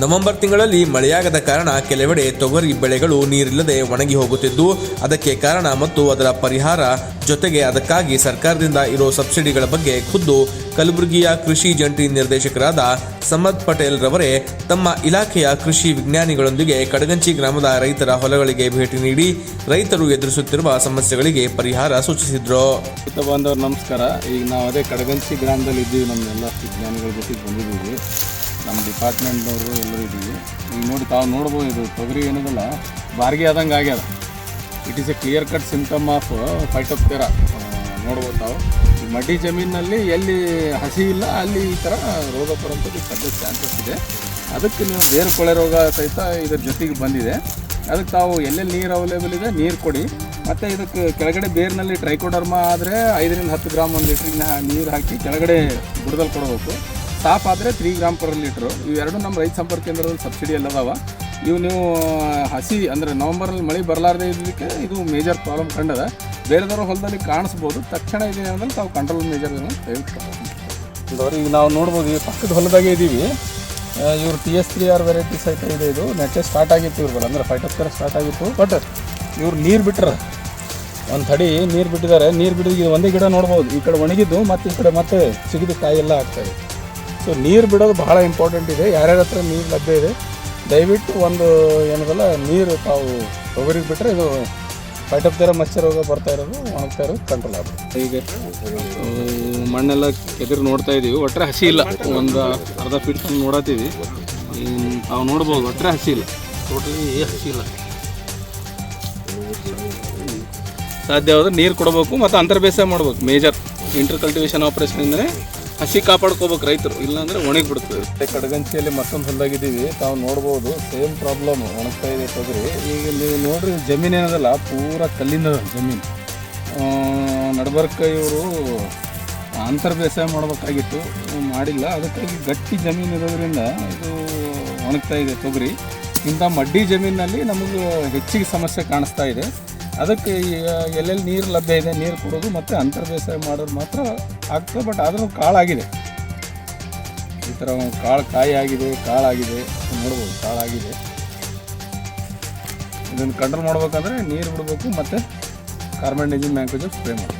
November ತಿಂಗಳಲ್ಲಿ ಮಳೆಯಾಗದ ಕಾರಣ ಕೆಲವೆಡೆ ತೊಗರಿ ಬೆಳೆಗಳು ನೀರಿಲ್ಲದೆ ಒಣಗಿ ಹೋಗುತ್ತಿದ್ದು, ಅದಕ್ಕೆ ಕಾರಣ ಮತ್ತು ಅದರ ಪರಿಹಾರ ಜೊತೆಗೆ ಅದಕ್ಕಾಗಿ ಸರ್ಕಾರದಿಂದ ಇರೋ ಸಬ್ಸಿಡಿಗಳ ಬಗ್ಗೆ ಖುದ್ದು ಕಲಬುರಗಿಯ ಕೃಷಿ ಜಂಟಿ ನಿರ್ದೇಶಕರಾದ ಸಮದ್ ಪಟೇಲ್ ರವರೇ ತಮ್ಮ ಇಲಾಖೆಯ ಕೃಷಿ ವಿಜ್ಞಾನಿಗಳೊಂದಿಗೆ ಕಡಗಂಚಿ ಗ್ರಾಮದ ರೈತರ ಹೊಲಗಳಿಗೆ ಭೇಟಿ ನೀಡಿ ರೈತರು ಎದುರಿಸುತ್ತಿರುವ ಸಮಸ್ಯೆಗಳಿಗೆ ಪರಿಹಾರ ಸೂಚಿಸಿದ್ರು. ನಮಸ್ಕಾರ. ಈಗ ನಾವು ಅದೇ ಕಡಗಂಚಿ ಗ್ರಾಮದಲ್ಲಿ ಇದ್ದೀವಿ. ನಮ್ಮೆಲ್ಲ ವಿಜ್ಞಾನಿಗಳ ಜೊತೆಗೆ ಬಂದಿದ್ದೀವಿ. ನಮ್ಮ ಡಿಪಾರ್ಟ್ಮೆಂಟ್ನವರು ಎಲ್ಲರೂ ಇದ್ದೀವಿ. ಈಗ ನೋಡಿ ತಾವು ನೋಡ್ಬೋದು ಇದು ತೊಗರಿ ಏನದಲ್ಲ, ಬಾರಿಗೆ ಆದಂಗೆ ಆಗ್ಯದ. It is a clear cut symptom of phytophthora ನೋಡ್ಬೋದು ತಾವು. ಮಡ್ಡಿ ಜಮೀನಿನಲ್ಲಿ ಎಲ್ಲಿ ಹಸಿ ಇಲ್ಲ, ಅಲ್ಲಿ ಈ ಥರ ರೋಗ ಬರೋಂಥದ್ದು ಸದ್ಯ ಚಾನ್ಸಸ್ ಇದೆ. ಅದಕ್ಕೆ ನೀವು ಬೇರು ಕೊಳೆ ರೋಗ ಸಹಿತ ಇದ್ರ ಜೊತೆಗೆ ಬಂದಿದೆ. ಅದಕ್ಕೆ ತಾವು ಎಲ್ಲೆಲ್ಲಿ ನೀರು ಅವೈಲೇಬಲ್ ಇದೆ, ನೀರು ಕೊಡಿ. ಮತ್ತು ಇದಕ್ಕೆ ಕೆಳಗಡೆ ಬೇರಿನಲ್ಲಿ ಟ್ರೈಕೋಡರ್ಮಾ ಆದರೆ ಐದರಿಂದ ಹತ್ತು ಗ್ರಾಮ್ ಒಂದು ಲೀಟ್ರಿಗೆ ನೀರು ಹಾಕಿ ಕೆಳಗಡೆ ಬುಡದಲ್ಲಿ ಕೊಡಬೇಕು. ಸಾಫ್ ಆದರೆ ತ್ರೀ ಗ್ರಾಮ್ ಪರ್ ಲೀಟ್ರು ಇವೆರಡು ನಮ್ಮ ರೈತ ಸಂಪರ್ಕ ಕೇಂದ್ರದಲ್ಲಿ ಸಬ್ಸಿಡಿ ಎಲ್ಲ ಅದಾವ. ಇವು ನೀವು ಹಸಿ, ಅಂದರೆ ನವಂಬರಲ್ಲಿ ಮಳೆ ಬರಲಾರದೆ ಇದ್ದಕ್ಕೆ ಇದು ಮೇಜರ್ ಪ್ರಾಬ್ಲಮ್ ಕಂಡದ. ಬೇರೆದವ್ರ ಹೊಲದಲ್ಲಿ ಕಾಣಿಸ್ಬೋದು. ತಕ್ಷಣ ಇದೆ ಅಂದ್ರೆ ತಾವು ಕಂಟ್ರೋಲ್ ಮೇಜರ್ ತೆಗೆದುಕೊಳ್ಬೇಕು. ಈಗ ನಾವು ನೋಡ್ಬೋದು ಪಕ್ಕದ ಹೊಲದಾಗೆ ಇದ್ದೀವಿ ಇವ್ರು T S three R variety ಸಹಿತ ಇದೆ ಇದು. ನೆಟ್ಟೆ ಸ್ಟಾರ್ಟ್ ಆಗಿತ್ತು ಇವ್ರ ಅಂದ್ರೆ ಫೈಟೋಸ್ಕರ ಸ್ಟಾರ್ಟ್ ಆಗಿತ್ತು. ಬಟ್ ಇವ್ರು ನೀರು ಬಿಟ್ರೆ ಒಂದು ತಡಿ ನೀರು ಬಿಟ್ಟಿದ್ದಾರೆ. ನೀರು ಬಿಟ್ಟಿದ್ದು ಒಂದೇ ಗಿಡ ನೋಡ್ಬೋದು. ಈ ಕಡೆ ಒಣಗಿದ್ದು, ಮತ್ತು ಈ ಕಡೆ ಮತ್ತೆ ಸಿಗಿದು ಕಾಯಿ ಎಲ್ಲ ಆಗ್ತಾಯಿದೆ ಸೊ ನೀರು ಬಿಡೋದು ಬಹಳ ಇಂಪಾರ್ಟೆಂಟ್ ಇದೆ. ಯಾರ್ಯಾರ ಹತ್ರ ನೀರು ಲಭ್ಯ ಇದೆ, ದಯವಿಟ್ಟು ಒಂದು ಏನದಲ್ಲ, ನೀರು ತಾವು ತೊಗರಿಗೆ ಬಿಟ್ಟರೆ ಇದು ಫೈಟೋಪ್ತೇರ ಮಚ್ಚ ರೋಗ ಬರ್ತಾ ಇರೋದು, ಒಣಗ್ತಾ ಇರೋದು ಕಂಟ್ರೋಲ್ ಆಗುತ್ತೆ. ಈಗ ಮಣ್ಣೆಲ್ಲ ಎದುರು ನೋಡ್ತಾ ಇದ್ದೀವಿ ಒಟ್ಟರೆ ಹಸಿ ಇಲ್ಲ. ಒಂದು ಅರ್ಧ ಫೀಟ್ ತಂದು ನೋಡತ್ತೀವಿ. ನಾವು ನೋಡ್ಬೋದು ಒಟ್ಟರೆ ಹಸಿ ಇಲ್ಲ. ಟೋಟಲಿ ಹಸಿ ಇಲ್ಲ. ಸಾಧ್ಯವಾದ್ರೆ ನೀರು ಕೊಡಬೇಕು, ಮತ್ತು ಅಂತರ್ಬೇಸಾಯ ಮಾಡ್ಬೇಕು. ಮೇಜರ್ ಇಂಟರ್ ಆಪ್ರೇಷನ್ ಆಪರೇಷನಿಂದನೇ ಹಸಿ ಕಾಪಾಡ್ಕೋಬೇಕು ರೈತರು. ಇಲ್ಲಾಂದ್ರೆ ಒಣಗಿ ಬಿಡ್ತದೆ ಕಡಗಂಚಿಯಲ್ಲಿ ಮತ್ತೊಂದು ಹೊಲ್ದಾಗಿದ್ದೀವಿ. ತಾವು ನೋಡ್ಬೋದು ಸೇಮ್ ಪ್ರಾಬ್ಲಮ್ ಒಣಗ್ತಾ ಇದೆ ತೊಗರಿ. ಈಗ ನೀವು ನೋಡ್ರಿ, ಜಮೀನು ಏನದಲ್ಲ, ಪೂರ ಕಲ್ಲಿಂದ ಜಮೀನು. ನಡ್ಬರ್ಕ ಇವರು ಅಂತರ್ ಬೇಸಾಯ ಮಾಡಬೇಕಾಗಿತ್ತು ಮಾಡಿಲ್ಲ. ಅದಕ್ಕಾಗಿ ಗಟ್ಟಿ ಜಮೀನು ಇರೋದ್ರಿಂದ ಇದು ಒಣಗ್ತಾ ಇದೆ ತೊಗರಿ. ಇಂಥ ಮಡ್ಡಿ ಜಮೀನಿನಲ್ಲಿ ನಮಗೆ ಹೆಚ್ಚಿಗೆ ಸಮಸ್ಯೆ ಕಾಣಿಸ್ತಾ ಇದೆ. ಅದಕ್ಕೆ ಈಗ ಎಲ್ಲೆಲ್ಲಿ ನೀರು ಲಭ್ಯ ಇದೆ, ನೀರು ಕೊಡೋದು ಮತ್ತು ಅಂತರ್ ಬೇಸಾಯ ಮಾಡೋದು ಮಾತ್ರ ಆಗ್ತದೆ ಬಟ್ ಆದರೂ ಕಾಳಾಗಿದೆ ಈ ಥರ ಕಾಳು ಕಾಯಿ ಆಗಿದೆ ಕಾಳಾಗಿದೆ ನೋಡ್ಬೋದು ಕಾಳಾಗಿದೆ ಇದನ್ನು ಕಂಟ್ರೋಲ್ ಮಾಡ್ಬೇಕಂದ್ರೆ ನೀರು ಬಿಡಬೇಕು ಮತ್ತು ಕಾರ್ಬನ್ ಡೈಜಿನ್ ಮ್ಯಾಂಕೋಜ್ ಸ್ಪ್ರೇ ಮಾಡಬೇಕು.